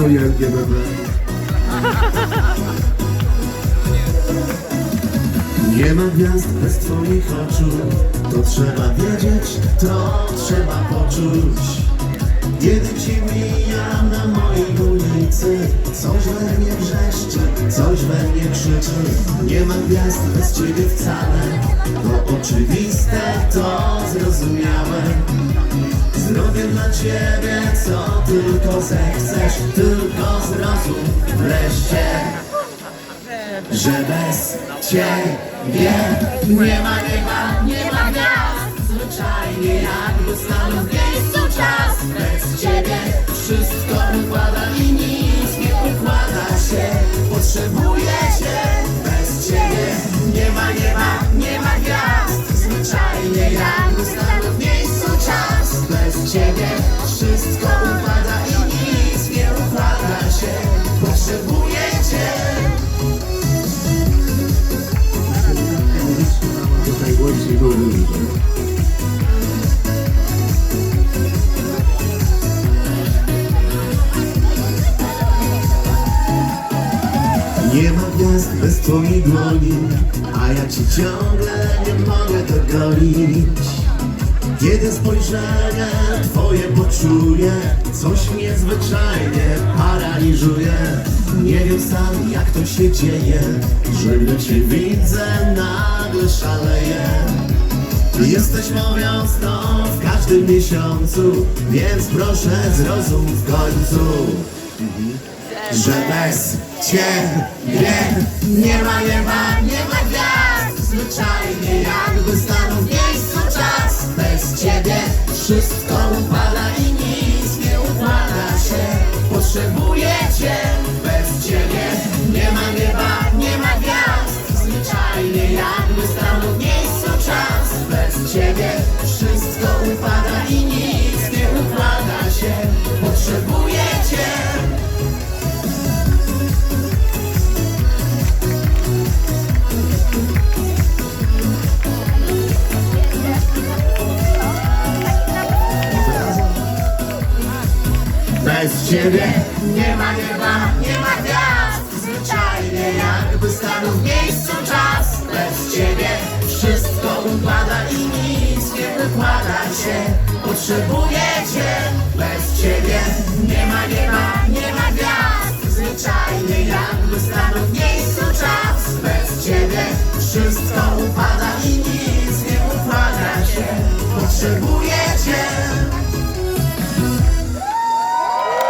LGBT. Nie ma gwiazd bez twoich oczu. To trzeba wiedzieć, to trzeba poczuć. Kiedy ci mijam na mojej ulicy Coś we mnie wrzeszczy, coś we mnie krzyczy. Nie ma gwiazd bez ciebie wcale To oczywiste, to zrozumiałe Zrobię dla ciebie tylko zechcesz Tylko zrozum wreszcie że bez ciebie nie ma nieba, nie ma gwiazd Zwyczajnie jakby stanął w miejscu czas. Bez ciebie wszystko układa i nic. nie Nie ma gwiazd bez twojej dłoni, a ja ci ciągle nie mogę dogonić. Kiedy spojrzenie twoje poczuję, coś mnie zwyczajnie paraliżuje. Nie wiem sam jak to się dzieje, że gdy cię widzę nagle szaleję. Jesteś moją wiosną w każdym miesiącu, więc proszę zrozum w końcu że bez ciebie nie ma nieba, nie ma gwiazd. Zwyczajnie jakby stanął w miejscu czas. Bez ciebie wszystko upada i nic nie układa się. Potrzebuję cię, bez ciebie ciebie nie ma nieba, nie ma gwiazd. Zwyczajnie jakby stanął w miejscu czas. Bez ciebie wszystko upada i nic nie układa się. Potrzebuję cię, bez ciebie nie ma nieba, nie ma gwiazd. Zwyczajnie jakby stanął w miejscu czas. Bez ciebie wszystko upada i nic nie układa się. Potrzebuję